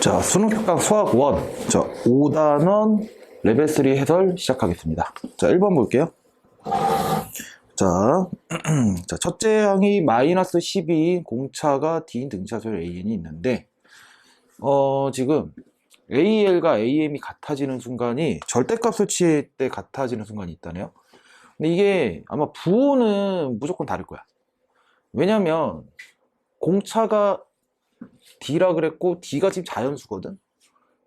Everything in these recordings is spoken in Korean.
자, 수능평가 수학 1. 자, 5단원 레벨 3 해설 시작하겠습니다. 자, 1번 볼게요. 자, 자, 첫째 항이 마이너스 12인 공차가 D인 등차수열 AN이 있는데, 어, 지금 AL과 AM이 같아지는 순간이 절대값을 취할 때 같아지는 순간이 있다네요. 근데 이게 아마 부호는 무조건 다를 거야. 왜냐면 공차가 D라 그랬고 D가 지금 자연수거든.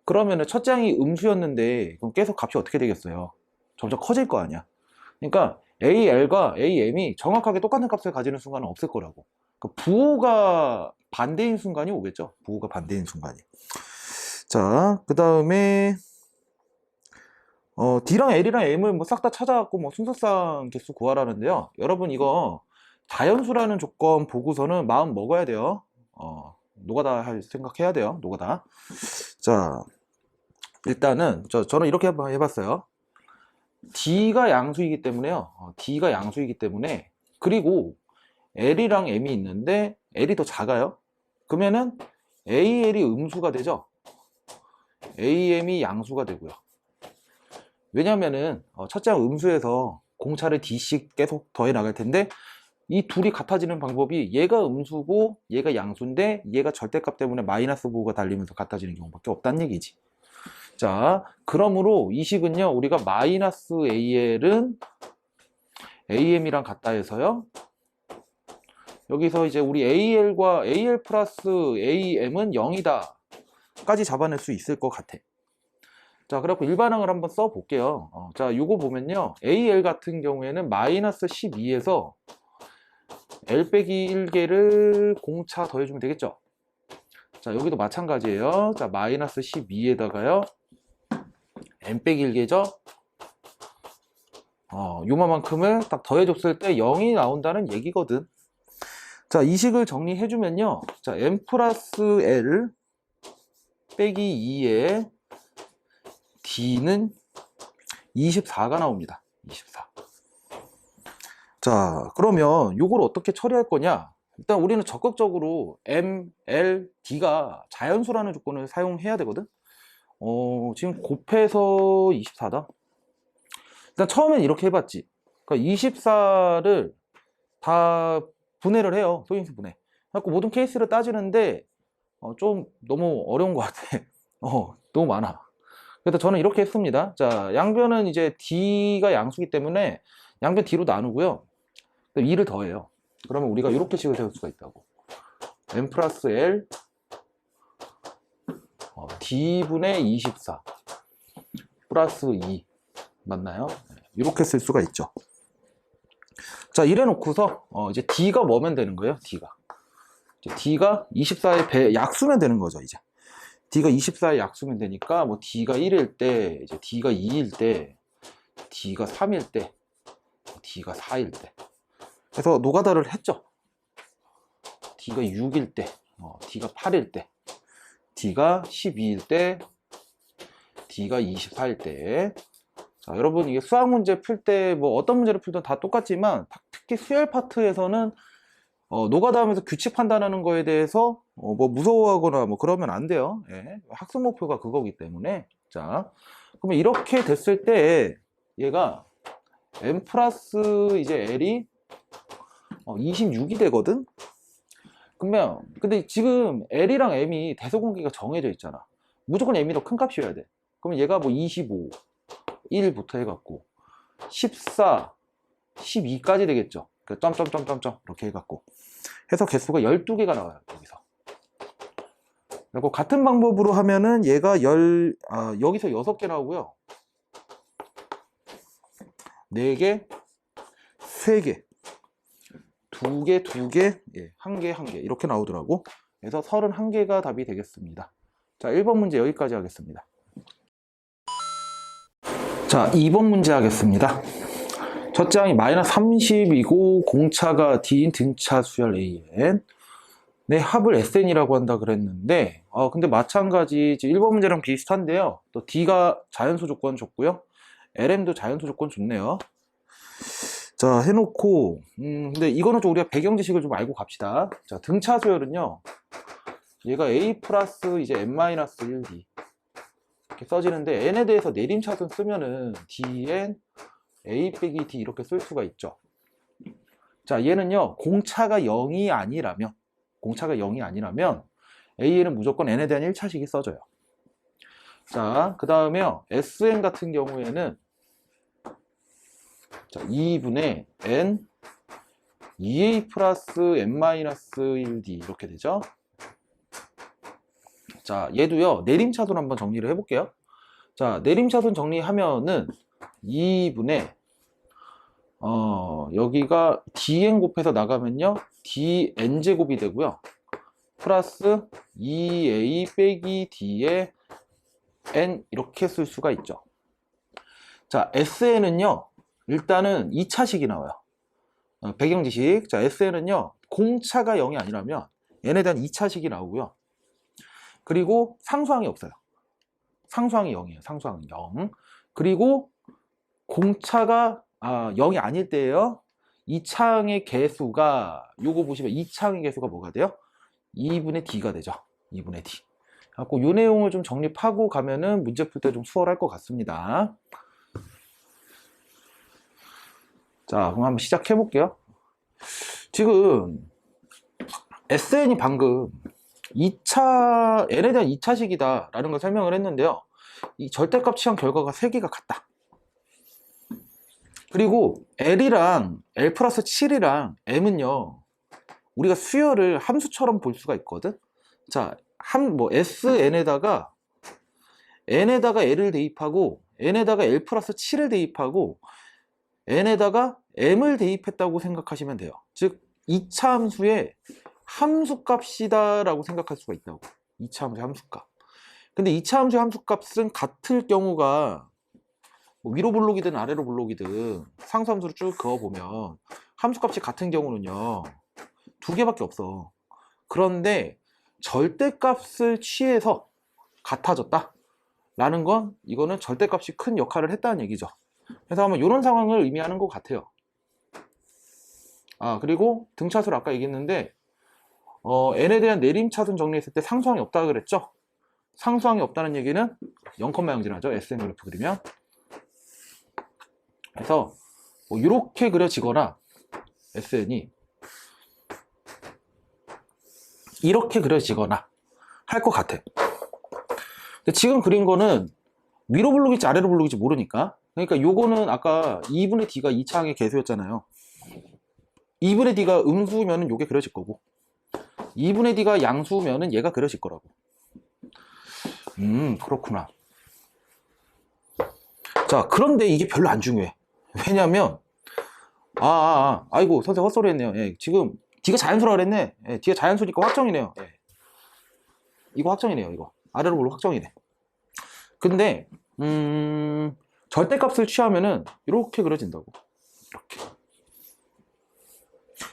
그러면은 첫째 항이 음수였는데 그럼 계속 값이 어떻게 되겠어요? 점점 커질 거 아니야. 그러니까 AL과 AM이 정확하게 똑같은 값을 가지는 순간은 없을 거라고. 그 부호가 반대인 순간이 오겠죠. 부호가 반대인 순간이. 자, 그 다음에 어, D랑 L이랑 M을 뭐 싹 다 찾아갖고 뭐 순서상 개수 구하라는데요. 여러분 이거 자연수라는 조건 보고서는 마음 먹어야 돼요. 어, 노가다 할 생각해야 돼요. 노가다. 자, 일단은 저, 저는 이렇게 해봐- 해봤어요. D가 양수이기 때문에요. 어, D가 양수이기 때문에 그리고 L이랑 M이 있는데 L이 더 작아요. 그러면은 AL이 음수가 되죠. AM이 양수가 되고요. 왜냐면은 어, 첫째 항 음수에서 공차를 D씩 계속 더해 나갈 텐데 이 둘이 같아지는 방법이 얘가 음수고 얘가 양수인데 얘가 절대값 때문에 마이너스 부호가 달리면서 같아지는 경우밖에 없다는 얘기지. 자, 그러므로 이 식은요, 우리가 마이너스 AL은 AM이랑 같다 해서요. 여기서 이제 우리 AL과 AL 플러스 AM은 0이다. 까지 잡아낼 수 있을 것 같아. 자, 그래갖고 일반항을 한번 써 볼게요. 어, 자, 요거 보면요. AL 같은 경우에는 마이너스 12에서 L 빼기 1개를 공차 더해주면 되겠죠? 자, 여기도 마찬가지예요. 자, 마이너스 12에다가요. N 빼기 1개죠? 어, 요만큼을 딱 더해줬을 때 0이 나온다는 얘기거든. 자, 이 식을 정리해주면요. 자, N 플러스 L 빼기 2에 D는 24가 나옵니다. 24. 자, 그러면 이걸 어떻게 처리할 거냐? 일단 우리는 적극적으로 M, L, D가 자연수라는 조건을 사용해야 되거든? 어, 지금 곱해서 24다. 일단 처음엔 이렇게 해봤지. 그러니까 24를 다 분해를 해요. 소인수 분해. 그래갖고 모든 케이스를 따지는데 어, 좀 너무 어려운 것 같아. 어, 너무 많아. 그래서 저는 이렇게 했습니다. 자, 양변은 이제 D가 양수기 때문에 양변 D로 나누고요. 2를 더해요. 그러면 우리가 이렇게 식을 세울 수가 있다고. n 플러스 L 어, D분의 24 플러스 2 맞나요? 이렇게 쓸 수가 있죠. 자, 이래 놓고서 어, 이제 D가 뭐면 되는 거예요? D가. D가 24의 배, 약수면 되는 거죠, 이제. D가 24의 약수면 되니까, 뭐, D가 1일 때, 이제 D가 2일 때, D가 3일 때, D가 4일 때. 그래서 노가다를 했죠. D가 6일 때, 어, D가 8일 때, D가 12일 때, D가 24일 때. 자, 여러분, 이게 수학 문제 풀 때, 뭐, 어떤 문제를 풀든 다 똑같지만, 특히 수열 파트에서는 어, 노가다 하면서 규칙 판단하는 거에 대해서 어, 뭐 무서워하거나 뭐 그러면 안 돼요. 예. 학습 목표가 그거기 때문에. 자, 그러면 이렇게 됐을 때 얘가 n 플러스 이제 l이 어, 26이 되거든. 그러면 근데 지금 l이랑 m이 대소공기가 정해져 있잖아. 무조건 m이 더 큰 값이어야 돼. 그러면 얘가 뭐 25, 1부터 해갖고 14, 12까지 되겠죠. 그 점점점점점 이렇게 해갖고 해서 개수가 12개가 나와요 여기서 그리고 같은 방법으로 하면은 얘가 열 아, 여기서 6개 나오고요 4개 3개 2개 2개 예, 1개 1개 이렇게 나오더라고. 그래서 31개가 답이 되겠습니다. 자 1번 문제 여기까지 하겠습니다. 자 2번 문제 하겠습니다. 첫째 항이 마이너스 30이고 공차가 D인 등차 수열 AN 내 합을 SN이라고 한다 그랬는데 어, 근데 마찬가지 지금 1번 문제랑 비슷한데요. 또 D가 자연수 조건 줬고요. LM도 자연수 조건 좋네요 자 해놓고 음 근데 이거는 좀 우리가 배경 지식을 좀 알고 갑시다 자 등차 수열은요 얘가 a 플러스 이제 n 마이너스 1d 이렇게 써지는데 n에 대해서 내림차순 쓰면은 dn a 빼기 d 이렇게 쓸 수가 있죠. 자, 얘는요 공차가 0이 아니라면 공차가 0이 아니라면 a는 무조건 n에 대한 1차식이 써져요. 자, 그 다음에요 sn 같은 경우에는 자, 2분의 n 2a 플러스 n-1d 이렇게 되죠. 자, 얘도요, 내림차순 한번 정리를 해볼게요. 자, 내림차순 정리하면은 2분의, 어, 여기가 dn 곱해서 나가면요, dn제곱이 되고요. 플러스 2a 빼기 d의 n 이렇게 쓸 수가 있죠. 자, sn은요, 일단은 2차식이 나와요. 어, 배경지식. 자, SN은요, 공차가 0이 아니라면 n에 대한 2차식이 나오고요. 그리고 상수항이 없어요. 상수항이 0이에요. 상수항은 0. 그리고 공차가 아, 0이 아닐. 이 창의 개수가 요거 보시면 이 창의 개수가 뭐가 돼요? 2분의 d가 되죠. 2분의 d. 갖고 요 내용을 좀 정립하고 가면은 문제 풀 때 좀 수월할 것 같습니다. 자, 그럼 한번 시작해 볼게요. 지금 SN이 방금 2차 n에 대한 2차식이다 라는 걸 설명을 했는데요. 이 절대값 취한 결과가 3개가 같다. 그리고 L이랑 L 플러스 7이랑 M은요. 우리가 수열을 함수처럼 볼 수가 있거든. 자, 함, 뭐 SN에다가 N에다가 L을 대입하고 N에다가 L 플러스 7을 대입하고 n에다가 m을 대입했다고 생각하시면 돼요. 즉 2차 함수의 함수값이다 라고 생각할 수가 있다고. 2차 함수의 함수값. 근데 2차 함수의 함수값은 같을 경우가 뭐 위로 블록이든 아래로 블록이든 상수함수를 쭉 그어보면 함수값이 같은 경우는요 두 개밖에 없어. 그런데 절대값을 취해서 같아졌다. 라는 건 이거는 절대값이 큰 역할을 했다는 얘기죠. 그래서 아마 이런 상황을 의미하는 것 같아요. 아 그리고 등차수를 아까 얘기했는데 어, n에 대한 내림차순 정리했을 때 상수항이 없다고 그랬죠? 상수항이 없다는 얘기는 0컴마 양질하죠. SN 그래프 그리면 그래서 뭐 이렇게 그려지거나 SN이 이렇게 그려지거나 할 것 같아. 근데 지금 그린 거는 위로 블록일지 아래로 블록일지 모르니까 그러니까 요거는 아까 2분의 d가 2차항의 개수였잖아요. 2분의 d가 음수면은 요게 그려질 거고 2분의 d가 양수면은 얘가 그려질 거라고. 음 그렇구나. 자 그런데 이게 별로 안 중요해. 왜냐면 아, 아, 아 이고 선생 헛소리 했네요. 예, 지금 d가 자연수라 그랬네. 예, d가 자연수니까 확정이네요. 예. 이거 확정이네요. 이거 아래로 볼로 확정이네. 근데 음 절대값을 취하면은 이렇게 그려진다고. 이렇게.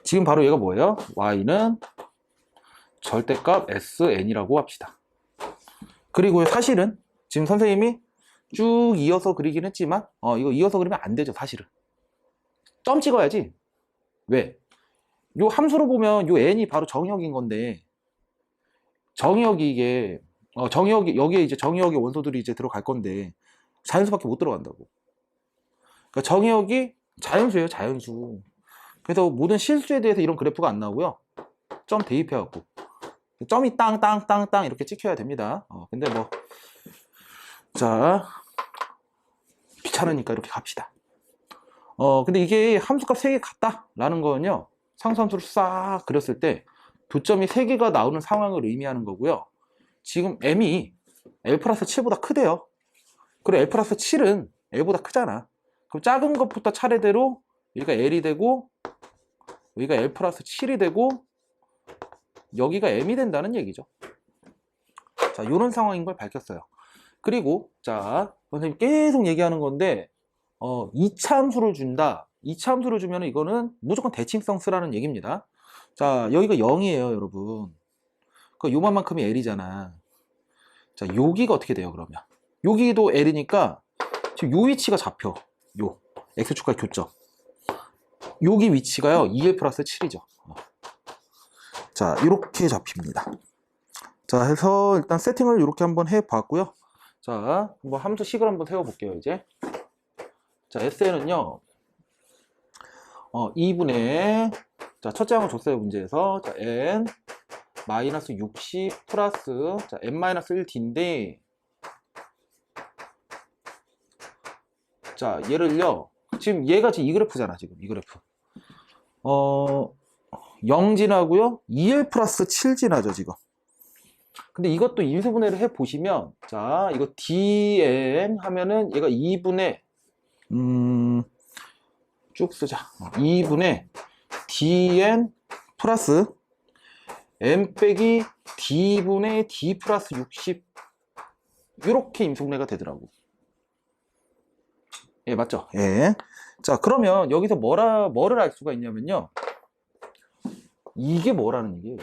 지금 바로 얘가 뭐예요? y는 절대값 sn이라고 합시다. 그리고 사실은 지금 선생님이 쭉 이어서 그리긴 했지만 어 이거 이어서 그리면 안 되죠 사실은 점 찍어야지 왜? 요 함수로 보면 요 n이 바로 정의역인 건데 정의역이 이게 어 정의역이 여기에 이제 정의역의 원소들이 이제 들어갈 건데 자연수밖에 못 들어간다고. 그러니까 정의역이 자연수예요, 자연수. 그래서 모든 실수에 대해서 이런 그래프가 안 나오고요. 점 대입해갖고. 점이 땅, 땅, 땅, 땅 이렇게 찍혀야 됩니다. 어, 근데 뭐, 자, 귀찮으니까 이렇게 갑시다. 어, 근데 이게 함수값 3개 같다라는 거는요, 상수함수를 싹 그렸을 때 도점이 3개가 나오는 상황을 의미하는 거고요. 지금 m이 l 플러스 7보다 크대요. 그리고 L 플러스 7은 L보다 크잖아. 그럼 작은 것부터 차례대로 여기가 L이 되고 여기가 L 플러스 7이 되고 여기가 M이 된다는 얘기죠. 자, 이런 상황인 걸 밝혔어요. 그리고 자, 선생님 계속 얘기하는 건데 어, 2차 함수를 준다. 2차 함수를 주면 이거는 무조건 대칭성 쓰라는 얘기입니다. 자, 여기가 0이에요, 여러분. 그 요만큼이 L이잖아. 자, 여기가 어떻게 돼요, 그러면? 여기도 L이니까 지금 요 위치가 잡혀. 요 X축과 교점. 여기 위치가요. 2L 플러스 7이죠. 자, 이렇게 잡힙니다. 자, 해서 일단 세팅을 이렇게 한번 해 봤고요. 자, 한번 함수식을 한번 세워 볼게요, 이제. 자, SN은요, 어, 2분의, 자, 첫째 항을 줬어요, 문제에서. 자, n, 마이너스 60 플러스, 자, n 마이너스 1d인데, 자, 얘를요, 지금 얘가 지금 이 그래프잖아, 지금 이 그래프. 어, 0 지나고요, 2l 플러스 7 지나죠, 지금. 근데 이것도 인수분해를 해 보시면, 자, 이거 dn 하면은 얘가 2분의, 음, 쭉 쓰자. 2분의 dn 플러스 n 빼기 d분의 d 플러스 60 이렇게 임속례가 되더라고. 예, 맞죠? 예. 자, 그러면 여기서 뭐라 뭐를 알 수가 있냐면요. 이게 뭐라는 얘기예요.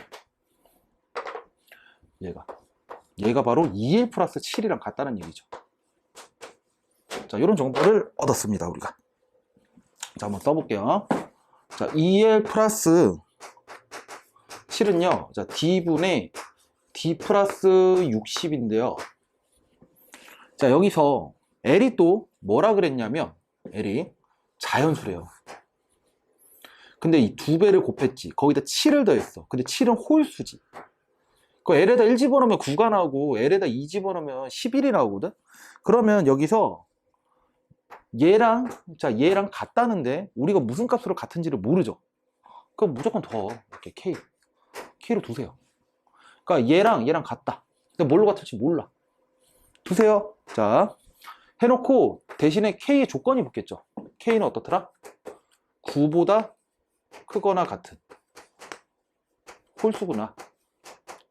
얘가. 얘가 바로 2l 플러스 7이랑 같다는 얘기죠. 자, 이런 정보를 얻었습니다, 우리가. 자, 한번 써볼게요. 자, 2l 플러스 7은요, 자, d분의 d 플러스 60인데요. 자, 여기서 L이 또 뭐라 그랬냐면, L이 자연수래요. 근데 이 두 배를 곱했지. 거기다 7을 더했어. 근데 7은 홀수지. 그 L에다 1 집어넣으면 9가 나오고, L에다 2 집어넣으면 11이 나오거든? 그러면 여기서 얘랑 자 얘랑 같다는데 우리가 무슨 값으로 같은지를 모르죠. 그럼 무조건 더 이렇게 k k로 두세요. 그러니까 얘랑 얘랑 같다. 근데 뭘로 같을지 몰라. 두세요. 자 해놓고 대신에 k의 조건이 붙겠죠. K는 어떻더라? 9보다 크거나 같은 홀수구나.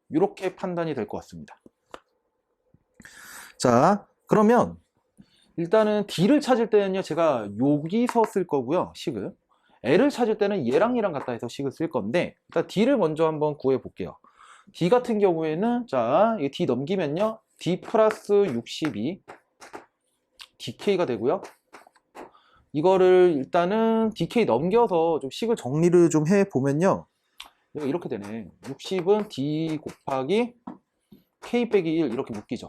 이렇게 판단이 될 것 같습니다. 자 그러면 일단은 D를 찾을 때는요, 제가 여기서 쓸 거고요, 식을. L을 찾을 때는 얘랑 얘랑 같다 해서 식을 쓸 건데, 일단 D를 먼저 한번 구해 볼게요. D 같은 경우에는, 자, 이 D 넘기면요, D 플러스 62, DK가 되고요. 이거를 일단은 DK 넘겨서 좀 식을 정리를 좀 해 보면요. 이렇게 되네. 60은 D 곱하기 K 빼기 1 이렇게 묶이죠.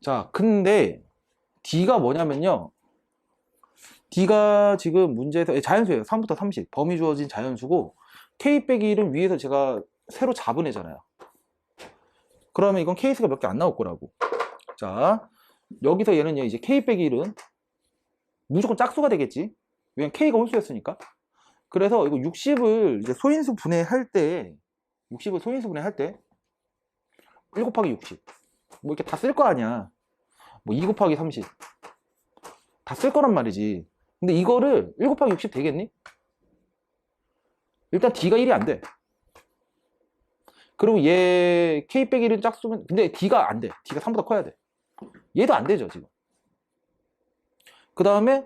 자, 근데 D가 뭐냐면요. D가 지금 문제에서 예, 자연수예요. 3부터 30. 범위 주어진 자연수고 K 빼기 1은 위에서 제가 새로 잡은 애잖아요. 그러면 이건 케이스가 몇 개 안 나올 거라고. 자, 여기서 얘는요. 이제 K 빼기 1은 무조건 짝수가 되겠지. 왜냐면 K가 홀수였으니까. 그래서 이거 60을 이제 소인수 분해할 때 60을 소인수 분해할 때1 곱하기 60. 뭐 이렇게 다 쓸 거 아니야. 뭐 2 곱하기 30. 다 쓸 거란 말이지. 근데 이거를 1 곱하기 60 되겠니? 일단 D가 1이 안 돼. 그리고 얘 K 빼기 1은 짝수면 근데 D가 안 돼. D가 3보다 커야 돼. 얘도 안 되죠, 지금. 그 다음에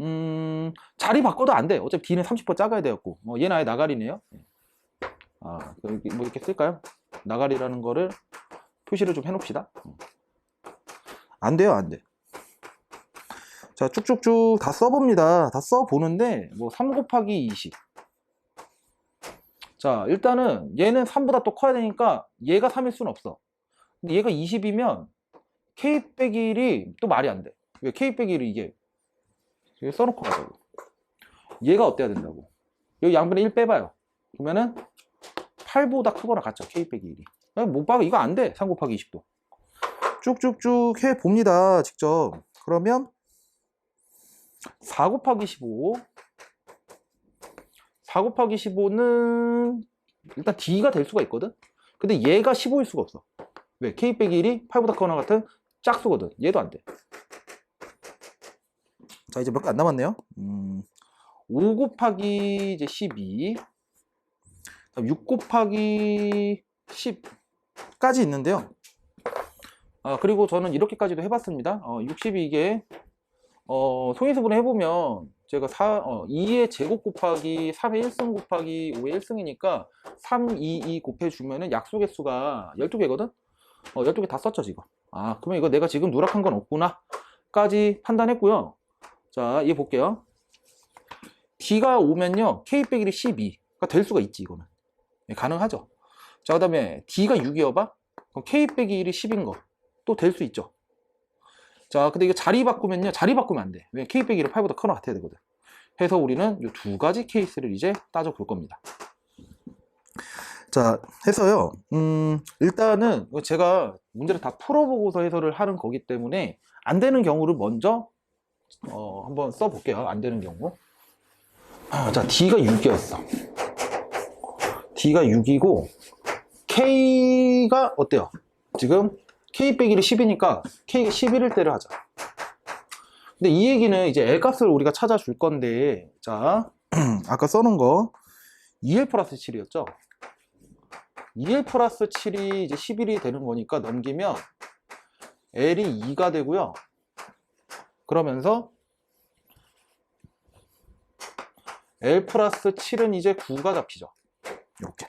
음, 자리 바꿔도 안 돼. 어차피 D는 30% 작아야 되었고. 어, 얘는 아예 나가리네요. 아, 뭐 이렇게 쓸까요? 나가리라는 거를 표시를 좀 해놓읍시다. 안 돼요, 안 돼. 자, 쭉쭉쭉 다 써봅니다. 다 써보는데, 뭐, 3 곱하기 20. 자, 일단은 얘는 3보다 또 커야 되니까 얘가 3일 수는 없어. 근데 얘가 20이면 k 빼기 1이 또 말이 안 돼. 왜 k 빼기 1이 이게, 이게 써놓고 가자고. 얘가 어때야 된다고. 여기 양분의 1 빼봐요. 그러면은 8보다 크거나 같죠. k 빼기 1이. 못 봐도 이거 안 돼. 3 곱하기 20도. 쭉쭉쭉 해 봅니다. 직접. 그러면 4 곱하기 15. 4 곱하기 15는 일단 D가 될 수가 있거든. 근데 얘가 15일 수가 없어. 왜? K 빼기 1이 8보다 크거나 같은 짝수거든. 얘도 안 돼. 자, 이제 몇 개 안 남았네요. 음, 5 곱하기 이제 12. 6 곱하기 10까지 있는데요. 아, 그리고 저는 이렇게까지도 해봤습니다. 어, 60이 이게, 어, 소인수분해 해보면, 제가 4, 어, 2의 제곱 곱하기 3의 1승 곱하기 5의 1승이니까 3, 2, 2 곱해주면은 약수 개수가 12개거든? 어, 12개 다 썼죠, 지금. 아, 그러면 이거 내가 지금 누락한 건 없구나. 까지 판단했고요. 자, 얘 볼게요. D가 오면요, K 빼기 12가 될 수가 있지, 이거는. 예, 가능하죠. 자, 그 다음에 D가 6이어봐? 그럼 K 빼기 1이 10인 거. 또 될 수 있죠. 자, 근데 이거 자리 바꾸면요. 자리 바꾸면 안 돼. 왜? K 빼기 1은 8보다 커나 같아야 되거든. 해서 우리는 이 두 가지 케이스를 이제 따져볼 겁니다. 자, 해서요. 음, 일단은 제가 문제를 다 풀어보고서 해설을 하는 거기 때문에 안 되는 경우를 먼저 어, 한번 써볼게요. 안 되는 경우. 아, 자, D가 6이었어. D가 6이고 K가 어때요? 지금 K 빼기를 10이니까 K가 11일 때를 하자. 근데 이 얘기는 이제 L 값을 우리가 찾아줄 건데, 자, 아까 써놓은 거 2L 플러스 7이었죠? 2L 플러스 7이 이제 11이 되는 거니까 넘기면 L이 2가 되고요. 그러면서 L 플러스 7은 이제 9가 잡히죠. 이렇게.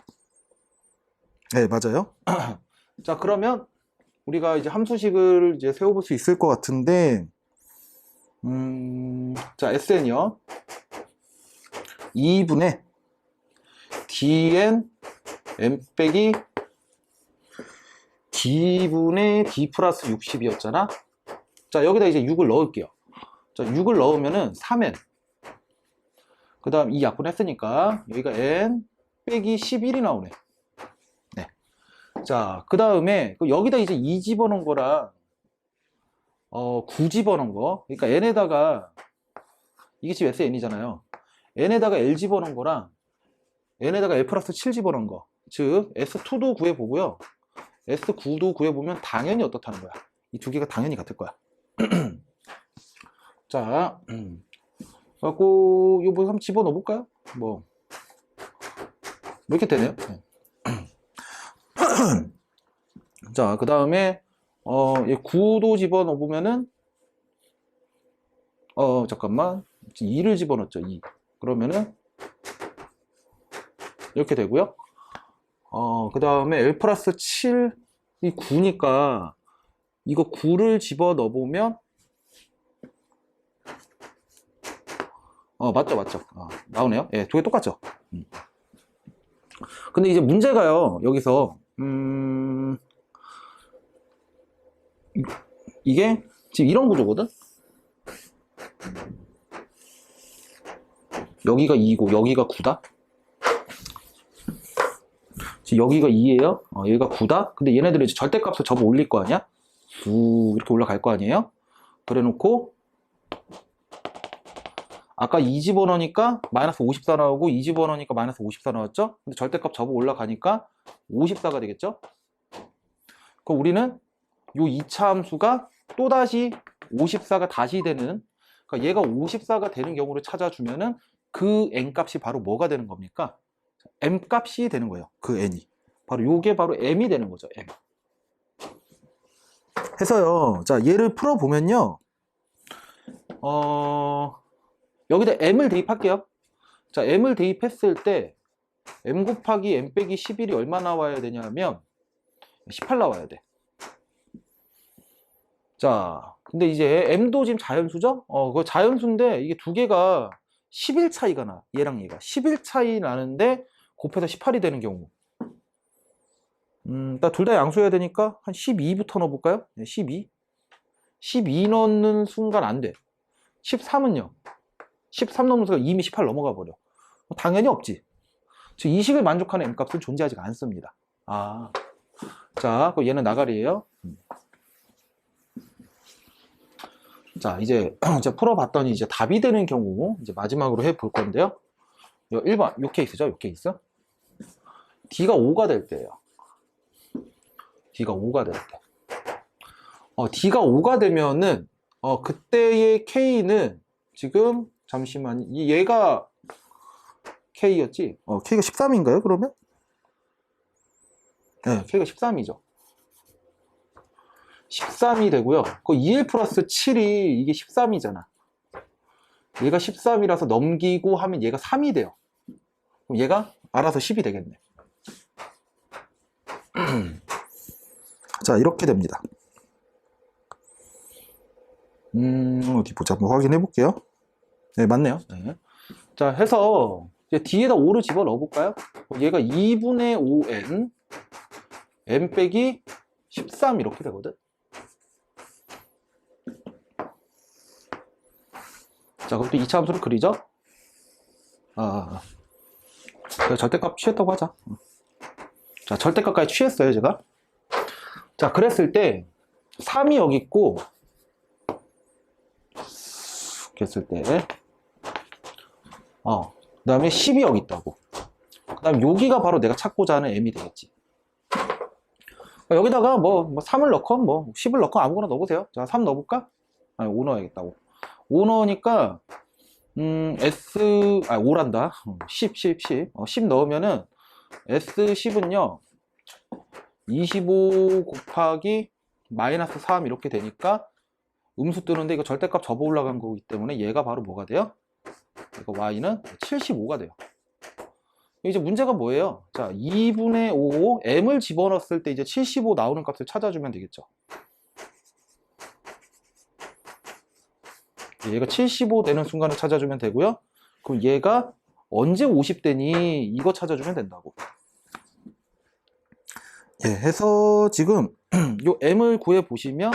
네, 맞아요. 자, 그러면 우리가 이제 함수식을 이제 세워볼 수 있을 것 같은데, 음, 자, SN이요. 2분의 DN M 빼기 D분의 D 플러스 60이었잖아. 자, 여기다 이제 6을 넣을게요. 자, 6을 넣으면은 3N. 그 다음 이 약분 했으니까 여기가 N 빼기 11이 나오네. 네. 자, 그 다음에 여기다 이제 2 집어넣은 거랑 어, 9 집어넣은 거. 그러니까 N에다가 이게 지금 SN이잖아요. N에다가 L 집어넣은 거랑 N에다가 L 플러스 7 집어넣은 거. 즉 S2도 구해보고요. S9도 구해보면 당연히 어떻다는 거야. 이 두 개가 당연히 같을 거야. 자, 음. 갖고 이거 뭐 한번 집어넣어 볼까요? 뭐. 뭐 이렇게 되네요. 네. 자, 그 다음에 어, 9도 집어넣어 보면은 어, 잠깐만. 2를 집어넣었죠. 2. 그러면은 이렇게 되고요. 어, 그 다음에 L 플러스 7이 9니까 이거 9를 집어 넣어보면 어, 맞죠, 맞죠. 어, 나오네요. 예, 두 개 똑같죠. 음. 근데 이제 문제가요, 여기서, 음, 이- 이게 지금 이런 구조거든? 여기가 2고, 여기가 9다? 지금 여기가 2예요. 어, 여기가 9다. 근데 얘네들은 이제 절대값을 접어 올릴 거 아니야? 쭉 이렇게 올라갈 거 아니에요? 그래 놓고 아까 2 집어넣으니까 마이너스 54 나오고 2 집어넣으니까 마이너스 54 나왔죠? 근데 절대값 접어 올라가니까 54가 되겠죠? 그럼 우리는 요 2차 함수가 또다시 54가 다시 되는 그러니까 얘가 54가 되는 경우를 찾아주면은 그 n 값이 바로 뭐가 되는 겁니까? m 값이 되는 거예요. 그 n이. 바로 요게 바로 m이 되는 거죠. m. 해서요. 자, 얘를 풀어 보면요. 어, 여기다 m을 대입할게요. 자, m을 대입했을 때 m 곱하기 m 빼기 11이 얼마 나와야 되냐면 18 나와야 돼. 자, 근데 이제 m도 지금 자연수죠? 어, 그 자연수인데 이게 두 개가 10일 차이가 나. 얘랑 얘가 10일 차이 나는데 곱해서 18이 되는 경우. 음, 둘다 양수해야 되니까 한 12부터 넣어볼까요? 네, 12. 12 넣는 순간 안 돼. 13은요. 13 넣는 순간 이미 18 넘어가 버려. 당연히 없지. 즉, 이 식을 만족하는 m값은 존재하지 않습니다. 아. 자, 그럼 얘는 나가리예요. 음. 자, 이제 제가 풀어봤더니 이제 답이 되는 경우 이제 마지막으로 해 볼 건데요. 요 1번, 요 케이스죠, 요 케이스. D가 5가 될 때예요. D가 5가 될 때. 어, D가 5가 되면은 어, 그때의 K는 지금 잠시만 이 얘가 K였지? 어, K가 13인가요? 그러면? 네, K가 13이죠. 13이 되고요. 그 2L 플러스 7이 이게 13이잖아. 얘가 13이라서 넘기고 하면 얘가 3이 돼요. 그럼 얘가 알아서 10이 되겠네. 자, 이렇게 됩니다. 음, 어디 보자. 한번 확인해 볼게요. 네, 맞네요. 네. 자, 해서 이제 뒤에다 5를 집어 넣어 볼까요? 얘가 2분의 5n m 빼기 13 이렇게 되거든. 자, 그럼 또 2차 함수를 그리죠? 아, 아, 아. 절대값 취했다고 하자. 자, 절대값까지 취했어요, 제가. 자, 그랬을 때 3이 여기 있고 했을 때 어, 그 다음에 10이 여기 있다고. 그 다음 여기가 바로 내가 찾고자 하는 m이 되겠지. 여기다가 뭐, 뭐 3을 넣건 뭐 10을 넣건 아무거나 넣어보세요. 자, 3 넣어볼까? 아니, 5 넣어야겠다고. 5 넣으니까 음, S, 아, 5란다. 10, 10, 10. 어, 10 넣으면은 S10은요, 25 곱하기 마이너스 3 이렇게 되니까 음수 뜨는데 이거 절대값 접어 올라간 거기 때문에 얘가 바로 뭐가 돼요? 이거 Y는 75가 돼요. 이제 문제가 뭐예요? 자, 2분의 5, m을 집어넣었을 때 이제 75 나오는 값을 찾아주면 되겠죠. 얘가 75 되는 순간을 찾아주면 되고요. 그럼 얘가 언제 50 되니 이거 찾아주면 된다고. 예, 해서 지금 요 m을 구해 보시면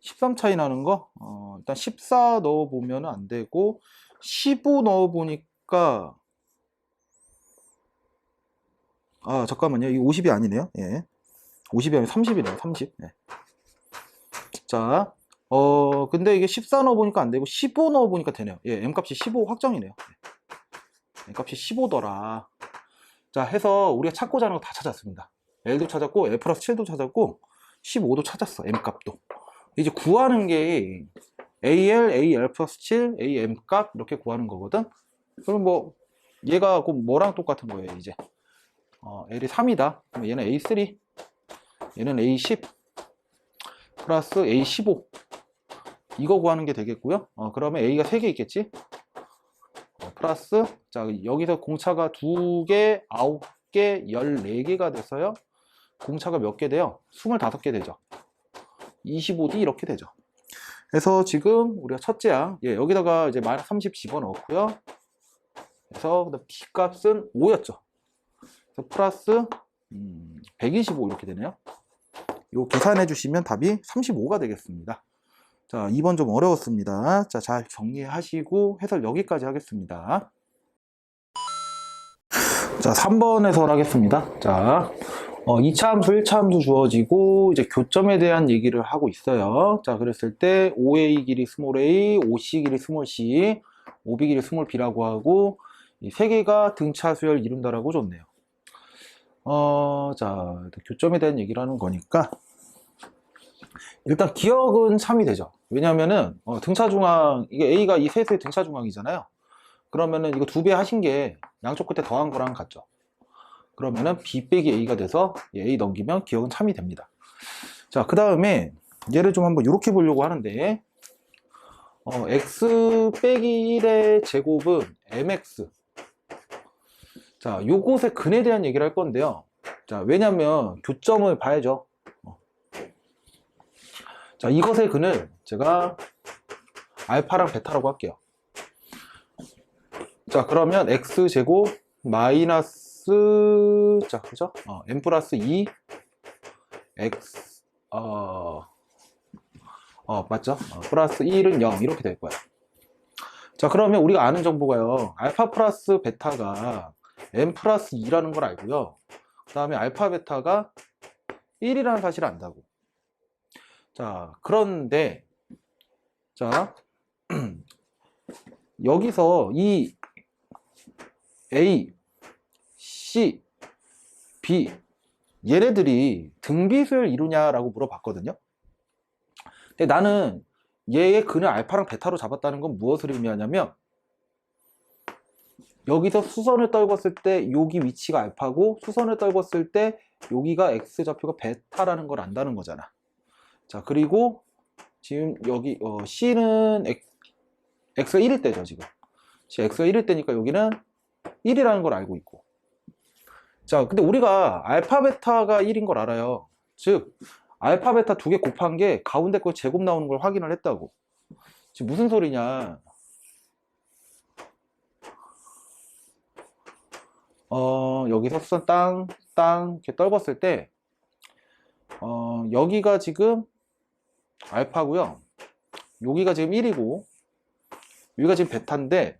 13 차이 나는 거 어, 일단 14 넣어 보면 안 되고 15 넣어 보니까 아 잠깐만요 이 50이 아니네요 예 50이 아니라 30이네요 30 예. 자 어, 근데 이게 14 넣어보니까 안 되고 15 넣어보니까 되네요. 예, M값이 15 확정이네요. 예. M값이 15더라. 자, 해서 우리가 찾고자 하는 거 다 찾았습니다. L도 찾았고, L 플러스 7도 찾았고, 15도 찾았어, M값도. 이제 구하는 게 AL, AL 플러스 7, AM 값 이렇게 구하는 거거든. 그럼 뭐, 얘가 그 뭐랑 똑같은 거예요, 이제. 어, L이 3이다. 그럼 얘는 A3, 얘는 A10, 플러스 A15. 이거 구하는 게 되겠고요. 어, 그러면 A가 3개 있겠지? 어, 플러스, 자, 여기서 공차가 2개, 9개, 14개가 됐어요. 공차가 몇 개 돼요? 25개 되죠. 25D 이렇게 되죠. 그래서 지금 우리가 첫째야. 예, 여기다가 이제 마이너스 30 집어넣었고요. 그래서 D 값은 5였죠. 그래서 플러스 음, 125 이렇게 되네요. 요 계산해 주시면 답이 35가 되겠습니다. 자, 2번 좀 어려웠습니다. 자, 잘 정리하시고 해설 여기까지 하겠습니다. 자, 3번 해설 하겠습니다. 자, 어, 2차 함수, 1차 함수 주어지고 이제 교점에 대한 얘기를 하고 있어요. 자, 그랬을 때 OA 길이 스몰 a, OC 길이 스몰 c, OB 길이 스몰 b라고 하고 이 세 개가 등차 수열 이룬다라고 줬네요. 어, 자, 교점에 대한 얘기를 하는 거니까 일단 기억은 참이 되죠. 왜냐면은 어, 등차 중앙 이게 A가 이 셋의 등차 중앙이잖아요. 그러면은 이거 두 배 하신 게 양쪽 끝에 더한 거랑 같죠. 그러면은 B 빼기 A가 돼서 A 넘기면 기억은 참이 됩니다. 자, 그 다음에 얘를 좀 한번 이렇게 보려고 하는데 어, X 빼기 1의 제곱은 MX 자, 요것의 근에 대한 얘기를 할 건데요. 자, 왜냐면 교점을 봐야죠. 어. 자, 이것의 근을 제가 알파랑 베타라고 할게요. 자, 그러면 x제곱 마이너스 자, 그죠? 어, n 플러스 2 x 어, 어 맞죠? 어, 플러스 1은 0 이렇게 될 거예요. 자, 그러면 우리가 아는 정보가요. 알파 플러스 베타가 n 플러스 2라는 걸 알고요. 그 다음에 알파 베타가 1이라는 사실을 안다고. 자, 그런데, 자, 여기서 이 A, B, 얘네들이 등비수를 이루냐라고 물어봤거든요. 근데 나는 얘의 근을 알파랑 베타로 잡았다는 건 무엇을 의미하냐면, 여기서 수선을 떨궜을 때 여기 위치가 알파고 수선을 떨궜을 때 여기가 x 좌표가 베타라는 걸 안다는 거잖아. 자 그리고 지금 여기 어, C는 X, X가 1일 때죠 지금. X가 1일 때니까 여기는 1이라는 걸 알고 있고. 자 근데 우리가 알파 베타가 1인 걸 알아요. 즉 알파 베타 두 개 곱한 게 가운데 거 제곱 나오는 걸 확인을 했다고. 지금 무슨 소리냐? 어, 여기서 수선 땅, 땅, 이렇게 떨궜을 때, 어, 여기가 지금 알파고요 여기가 지금 1이고, 여기가 지금 베타인데,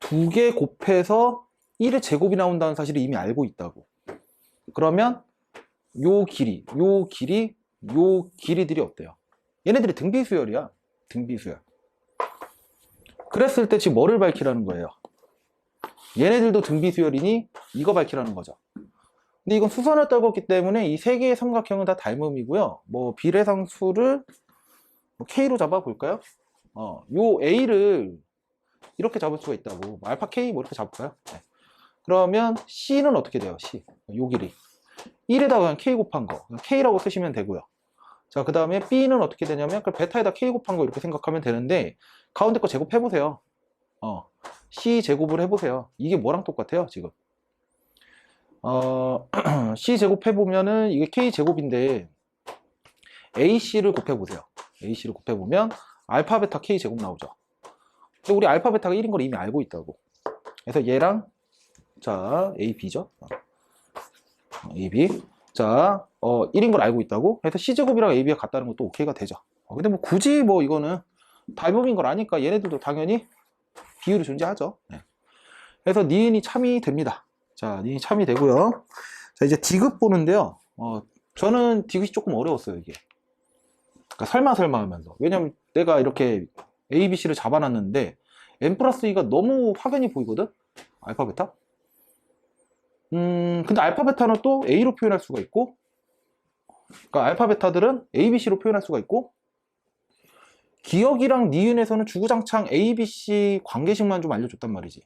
두 개 곱해서 1의 제곱이 나온다는 사실을 이미 알고 있다고. 그러면 요 길이, 요 길이, 요 길이들이 어때요? 얘네들이 등비수열이야. 등비수열. 그랬을 때 지금 뭐를 밝히라는 거예요? 얘네들도 등비수열이니 이거 밝히라는 거죠. 근데 이건 수선을 떨궜기 때문에 이 세 개의 삼각형은 다 닮음이고요. 뭐 비례상수를 뭐 K로 잡아볼까요? 어, 요 A를 이렇게 잡을 수가 있다고. 뭐 알파 K 뭐 이렇게 잡을까요? 네. 그러면 C는 어떻게 돼요? C. 요 길이. 1에다가 그냥 K 곱한 거. K라고 쓰시면 되고요. 자, 그 다음에 B는 어떻게 되냐면, 그 베타에다 K 곱한 거 이렇게 생각하면 되는데, 가운데 거 제곱해보세요. 어, C 제곱을 해보세요. 이게 뭐랑 똑같아요, 지금? 어, C 제곱해보면은, 이게 K 제곱인데, AC를 곱해보세요. AC를 곱해보면, 알파, 베타, K 제곱 나오죠. 근데 우리 알파, 베타가 1인 걸 이미 알고 있다고. 그래서 얘랑, 자, A, B죠. 어, A, B. 자, 어, 1인 걸 알고 있다고? 그래서 C제곱이랑 AB가 같다는 것도 오케이가 되죠. 어, 근데 뭐 굳이 뭐 이거는 닮음인 걸 아니까 얘네들도 당연히 비율이 존재하죠. 네. 그래서 니은이 참이 됩니다. 자, 니은이 참이 되고요. 자, 이제 디귿 보는데요. 어, 저는 디귿이 조금 어려웠어요, 이게. 그러니까 설마 설마 하면서. 왜냐면 내가 이렇게 A, B, C를 잡아놨는데 n 플러스 2가 너무 확연히 보이거든? 알파, 베타? 음, 근데 알파, 베타는 또 A로 표현할 수가 있고, 그러니까 알파, 베타들은 A, B, C로 표현할 수가 있고, 기억이랑 니은에서는 주구장창 A, B, C 관계식만 좀 알려줬단 말이지.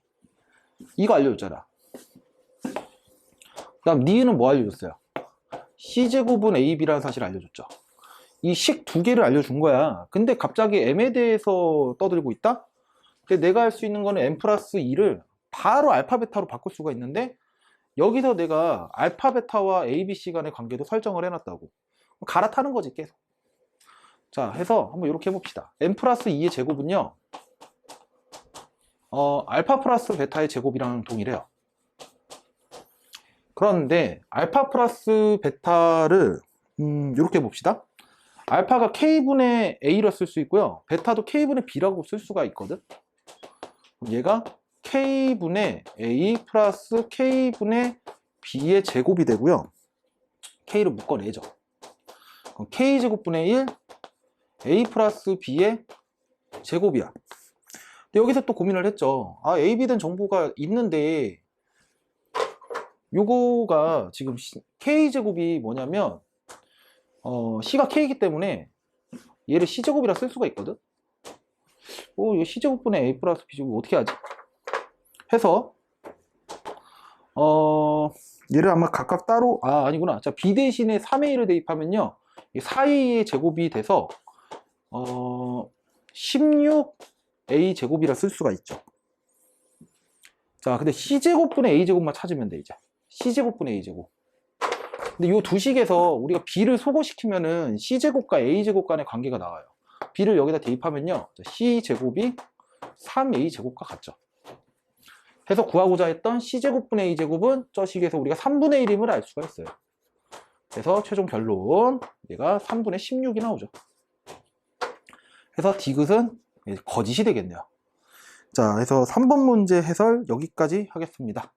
이거 알려줬잖아. 그 다음 니은은 뭐 알려줬어요? C제곱은 AB라는 사실 알려줬죠. 이 식 두 개를 알려준 거야. 근데 갑자기 M에 대해서 떠들고 있다? 근데 내가 할 수 있는 거는 M 플러스 2를 바로 알파, 베타로 바꿀 수가 있는데, 여기서 내가 알파, 베타와 A, B, C 간의 관계도 설정을 해놨다고. 갈아타는 거지, 계속. 자, 해서 한번 이렇게 해봅시다. n 플러스 2의 제곱은요, 어, 알파 플러스 베타의 제곱이랑 동일해요. 그런데 알파 플러스 베타를 음, 이렇게 봅시다. 알파가 k분의 a로 쓸 수 있고요. 베타도 k분의 b라고 쓸 수가 있거든. 얘가 k분의 a 플러스 k분의 b의 제곱이 되고요. k를 묶어내죠. 그럼 k제곱분의 1 a 플러스 b의 제곱이야. 근데 여기서 또 고민을 했죠. 아, a, b 된 정보가 있는데 요거가 지금 k제곱이 뭐냐면 어, c가 k이기 때문에 얘를 c제곱이라 쓸 수가 있거든. 어, 이 c제곱분의 a 플러스 b제곱 어떻게 하지? 해서 어, 얘를 아마 각각 따로 아, 아니구나. 자, b 대신에 3의 1을 대입하면요. 이 4의 제곱이 돼서 어, 16a 제곱이라 쓸 수가 있죠. 자, 근데 c제곱분의 a제곱만 찾으면 돼, 이제. c제곱분의 a제곱. 근데 이 두 식에서 우리가 b를 소거시키면은 c제곱과 a제곱 간의 관계가 나와요. b를 여기다 대입하면요. c제곱이 3a제곱과 같죠. 해서 구하고자 했던 c제곱분의 a제곱은 저 식에서 우리가 3분의 1임을 알 수가 있어요. 그래서 최종 결론 얘가 3분의 16이 나오죠. 해서 디귿은 거짓이 되겠네요. 자, 해서 3번 문제 해설 여기까지 하겠습니다.